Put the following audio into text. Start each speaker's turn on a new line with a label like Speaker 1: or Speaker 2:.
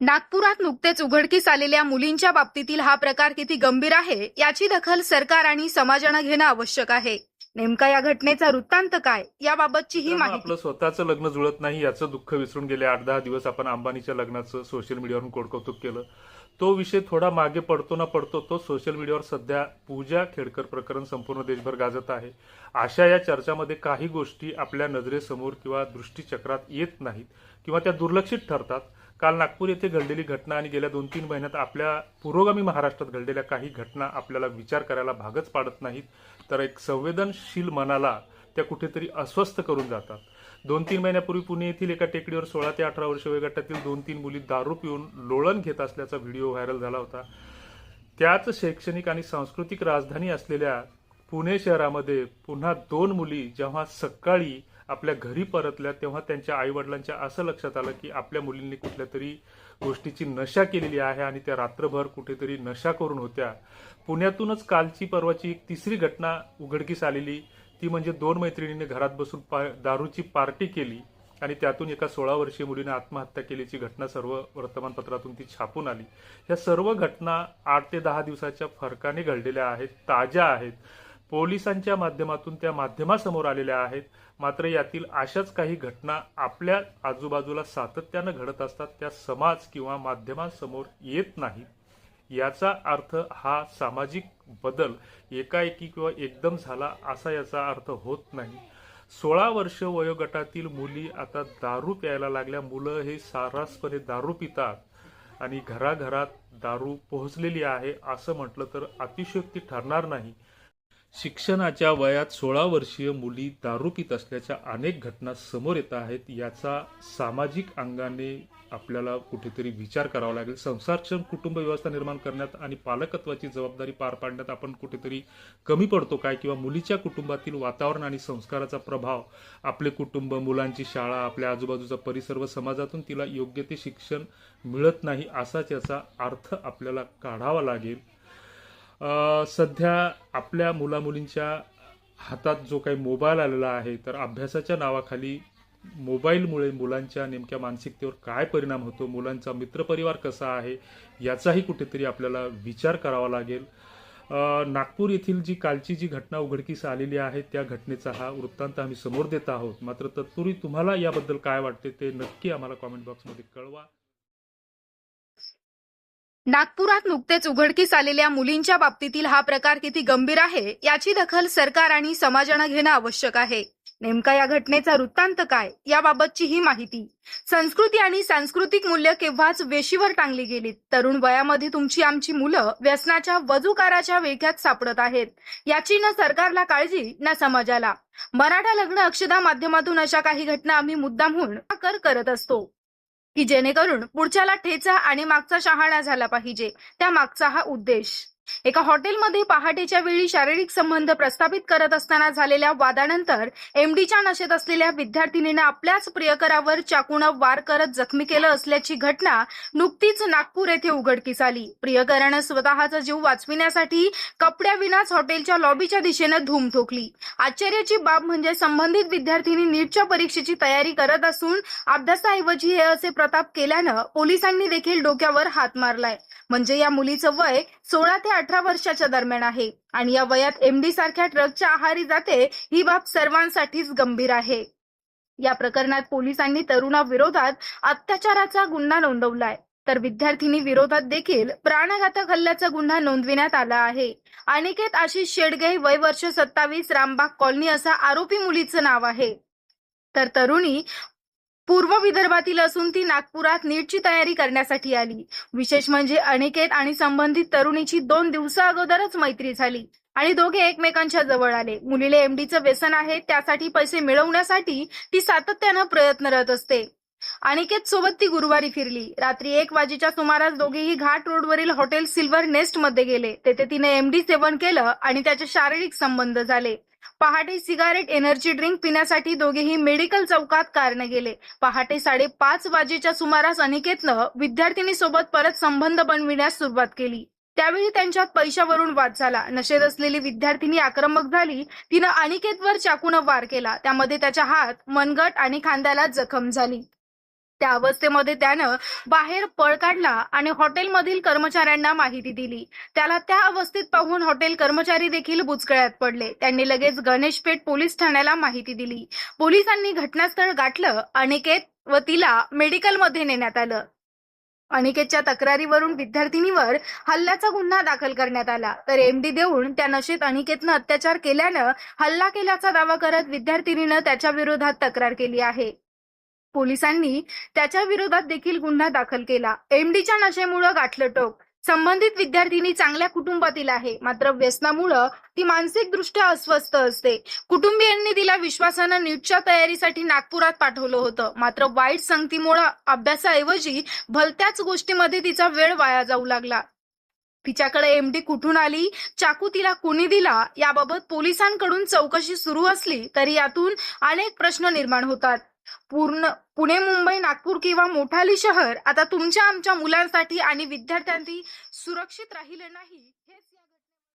Speaker 1: नागपुरात नुकतेच उघडकीस आलेल्या मुलींच्या बाबतीतील हा प्रकार किती गंभीर आहे याची दखल सरकार आणि समाजानं घेणं आवश्यक आहे. नेमका या घटनेचा वृत्तांत काय याबाबतची ही माहिती.
Speaker 2: आपलं स्वतःचं लग्न जुळत नाही याचं दुःख विसरून गेले आठ दहा दिवस आपण अंबानीच्या लग्नाचं सोशल मीडियावरून कोडकौतुक केलं. तो विषय थोडा मागे पडतो ना पडतो तो सोशल मीडियावर सध्या पूजा खेडकर प्रकरण संपूर्ण देशभर गाजत आहे. अशा या चर्चामध्ये काही गोष्टी आपल्या नजरेसमोर किंवा दृष्टीचक्रात येत नाहीत किंवा त्या दुर्लक्षित ठरतात. काल नागपूर येथे घडलेली घटना आणि गेल्या दोन तीन महिन्यात आपल्या पुरोगामी महाराष्ट्रात घडलेल्या काही घटना आपल्याला विचार करायला भागच पाडत नाहीत तर एक संवेदनशील मनाला त्या कुठेतरी अस्वस्थ करून जातात. दोन तीन महिन्यापूर्वी पुणे येथील एका टेकडीवर सोळा ते अठरा वर्ष वयोगटातील दोन तीन मुली दारू पिऊन लोळण घेत असल्याचा व्हिडिओ व्हायरल झाला होता. त्याच शैक्षणिक आणि सांस्कृतिक राजधानी असलेल्या पुणे शहरामध्ये पुन्हा दोन मुली जेव्हा सकाळी आपल्या घरी परतल्या तेव्हा त्यांच्या आईवडिलांच्या असं लक्षात आलं की आपल्या मुलींनी कुठल्या तरी गोष्टीची नशा केलेली आहे आणि त्या रात्रभर कुठेतरी नशा करून होत्या. पुण्यातूनच कालची परवाची एक तिसरी घटना उघडकीस आलेली. ती म्हणजे दोन मैत्रिणींनी घरात बसून पा दारूची पार्टी केली आणि त्यातून एका सोळा वर्षीय मुलीने आत्महत्या केल्याची घटना सर्व वर्तमानपत्रातून ती छापून आली. ह्या सर्व घटना आठ ते दहा दिवसाच्या फरकाने घडलेल्या आहेत ताज्या आहेत. पोलिसांच्या माध्यमातून त्या माध्यमासमोर आलेल्या आहेत. मात्र यातील अशाच काही घटना आपल्या आजूबाजूला सातत्यानं घडत असतात. त्या समाज किंवा माध्यमांसमोर येत नाहीत. याचा अर्थ हा सामाजिक बदल एकाएकी किंवा एकदम झाला असा याचा अर्थ होत नाही. सोळा वर्ष वयोगटातील मुली आता दारू प्यायला लागल्या. मुलं हे सारासपणे दारू पितात आणि घराघरात दारू पोहोचलेली आहे असं म्हटलं तर अतिशयोक्ती ठरणार नाही. शिक्षणाच्या वयात सोळा वर्षीय मुली दारू पित असल्याच्या अनेक घटना समोर येत आहेत याचा सामाजिक अंगाने आपल्याला कुठेतरी विचार करावा लागेल. संसारक्षम कुटुंब व्यवस्था निर्माण करण्यात आणि पालकत्वाची जबाबदारी पार पाडण्यात आपण कुठेतरी कमी पडतो काय? किंवा मुलीच्या कुटुंबातील वातावरण आणि संस्काराचा प्रभाव आपले कुटुंब मुलांची शाळा आपल्या आजूबाजूचा परिसर व समाजातून तिला योग्य ते शिक्षण मिळत नाही असाच याचा अर्थ आपल्याला काढावा लागेल. सध्या आपल्या मुलामुलींच्या हातात जो काही मोबाईल आलेला आहे तर अभ्यासाच्या नावाखाली मोबाईलमुळे मुलांच्या नेमक्या मानसिकतेवर काय परिणाम होतो मुलांचा मित्रपरिवार कसा आहे याचाही कुठेतरी आपल्याला विचार करावा लागेल. नागपूर येथील जी कालची जी घटना उघडकीस आलेली आहे त्या घटनेचा हा वृत्तांत आम्ही समोर देत आहोत. मात्र तत्पूर्वी तुम्हाला याबद्दल काय वाटते ते नक्की आम्हाला कॉमेंट बॉक्समध्ये कळवा.
Speaker 1: नागपुरात नुकतेच उघडकीस आलेल्या मुलींच्या बाबतीतील हा प्रकार किती गंभीर आहे याची दखल सरकार आणि समाजानं घेणं आवश्यक आहे. नेमका या घटनेचा वृत्तांत काय याबाबतची ही माहिती. संस्कृती आणि सांस्कृतिक मूल्य केव्हाच वेशीवर टांगली गेलीत? तरुण वयामध्ये तुमची आमची मुलं व्यसनाच्या वजूकाराच्या वेख्यात सापडत आहेत. याची ना सरकारला काळजी ना समाजाला. मराठा लग्न अक्षदा माध्यमातून अशा काही घटना आम्ही मुद्दामहून कर करत असतो. की जेणेकरून पुढच्याला ठेचा आणि मागचा शहाणा झाला पाहिजे. त्या मागचा हा उद्देश. एका हॉटेलमध्ये पहाटेच्या वेळी शारीरिक संबंध प्रस्थापित करत असताना झालेल्या वादानंतर एमडीच्या नशेत असलेल्या विद्यार्थिनीनं आपल्याच प्रियकरावर चाकूनं वार करत जखमी केलं असल्याची घटना नुकतीच नागपूर येथे उघडकीस आली. प्रियकरानं स्वतःचा जीव वाचविण्यासाठी कपड्याविनाच हॉटेलच्या लॉबीच्या दिशेनं धूम ठोकली. आश्चर्याची बाब म्हणजे संबंधित विद्यार्थिनी नीटच्या परीक्षेची तयारी करत असून अभ्यासाऐवजी हे असे प्रताप केल्यानं पोलिसांनी देखील डोक्यावर हात मारलाय. म्हणजे या मुलीचं वय सोळा ते अठरा वर्षाच्या दरम्यान आहे. आणि या वयात एमडी सारख्या ट्रकच्या आहारी जाते ही बाब सर्वांसाठीच गंभीर आहे. या प्रकरणात पोलिसांनी तरुणाविरोधात अत्याचाराचा गुन्हा नोंदवलाय. तर विद्यार्थिनी विरोधात देखील प्राणघातक हल्ल्याचा गुन्हा नोंदविण्यात आला आहे. अनिकेत आशिष शेडगे वय वर्ष सत्तावीस रामबाग कॉलनी असा आरोपी मुलीचं नाव आहे. तर तरुणी पूर्व विदर्भातील असून ती नागपुरात नीटची तयारी करण्यासाठी आली. विशेष म्हणजे अनिकेत आणि संबंधित तरुणीची दोन दिवसा अगोदरच मैत्री झाली आणि दोघे एकमेकांच्या जवळ आले. मुलीला एमडीचं व्यसन आहे त्यासाठी पैसे मिळवण्यासाठी ती सातत्यानं प्रयत्नरत असते. अनिकेत सोबत ती गुरुवारी फिरली. रात्री एक वाजेच्या सुमारास दोघेही घाट रोडवरील हॉटेल सिल्वर नेस्टमध्ये गेले. तेथे तिने एमडी सेवन केलं आणि त्याचे शारीरिक संबंध झाले. पहाटे सिगारेट एनर्जी ड्रिंक पिण्यासाठी दोघेही मेडिकल चौकात कारने गेले. पहाटे साडेपाच वाजेच्या सुमारास अनिकेतनं विद्यार्थिनी सोबत परत संबंध बनविण्यास सुरुवात केली. त्यावेळी त्यांच्यात पैशावरून वाद झाला. नशेत असलेली विद्यार्थिनी आक्रमक झाली. तिनं अनिकेतवर चाकूनं वार केला. त्यामध्ये त्याच्या हात मनगट आणि खांद्याला जखम झाली. त्या अवस्थेमध्ये त्यानं बाहेर पळ काढला आणि हॉटेलमधील कर्मचाऱ्यांना माहिती दिली. त्याला त्या अवस्थेत पाहून हॉटेल कर्मचारी देखील बुचकळ्यात पडले. त्यांनी लगेच गणेशपेठ पोलीस ठाण्याला माहिती दिली. पोलिसांनी घटनास्थळ गाठलं. अनिकेत व तिला मेडिकलमध्ये नेण्यात आलं. अनिकेतच्या तक्रारीवरून विद्यार्थिनीवर हल्ल्याचा गुन्हा दाखल करण्यात आला. तर एमडी देऊन त्या नशेत अनिकेतनं अत्याचार केल्यानं हल्ला केल्याचा दावा करत विद्यार्थिनीनं त्याच्या विरोधात तक्रार केली आहे. पोलिसांनी त्याच्या विरोधात देखील गुन्हा दाखल केला. एमडीच्या नशेमुळं गाठलं टोक संबंधित विद्यार्थिनी चांगल्या कुटुंबातील आहे. मात्र व्यसनामुळं ती मानसिकदृष्ट्या अस्वस्थ असते. कुटुंबियांनी तिला विश्वासानं नीटच्या तयारीसाठी नागपुरात पाठवलं होतं. मात्र वाईट संगतीमुळं अभ्यासाऐवजी भलत्याच गोष्टीमध्ये तिचा वेळ वाया जाऊ लागला. तिच्याकडे एमडी कुठून आली? चाकू तिला कुणी दिला? याबाबत पोलिसांकडून चौकशी सुरू असली तरी यातून अनेक प्रश्न निर्माण होतात. पूर्ण पुणे मुंबई नागपूर किंवा मोठाली शहर आता तुमच्या आमच्या मुलांसाठी आणि विद्यार्थ्यांसाठी सुरक्षित राहिले नाही